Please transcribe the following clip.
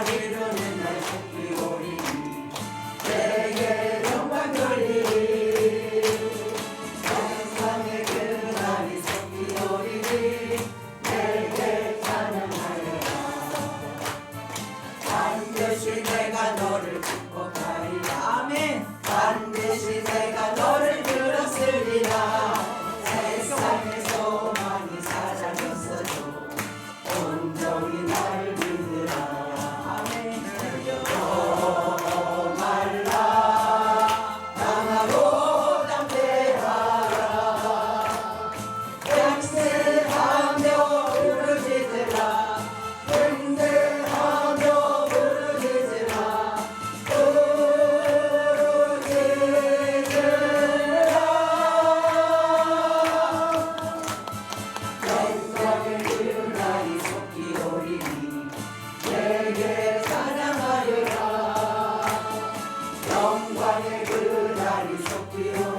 거리로는 날 속기오리. 내게 영광거리 세상의 그날이 속기오리. 내게 찬양하여라 반드시 내가 너를 축복하리 아멘. 반드시 we are.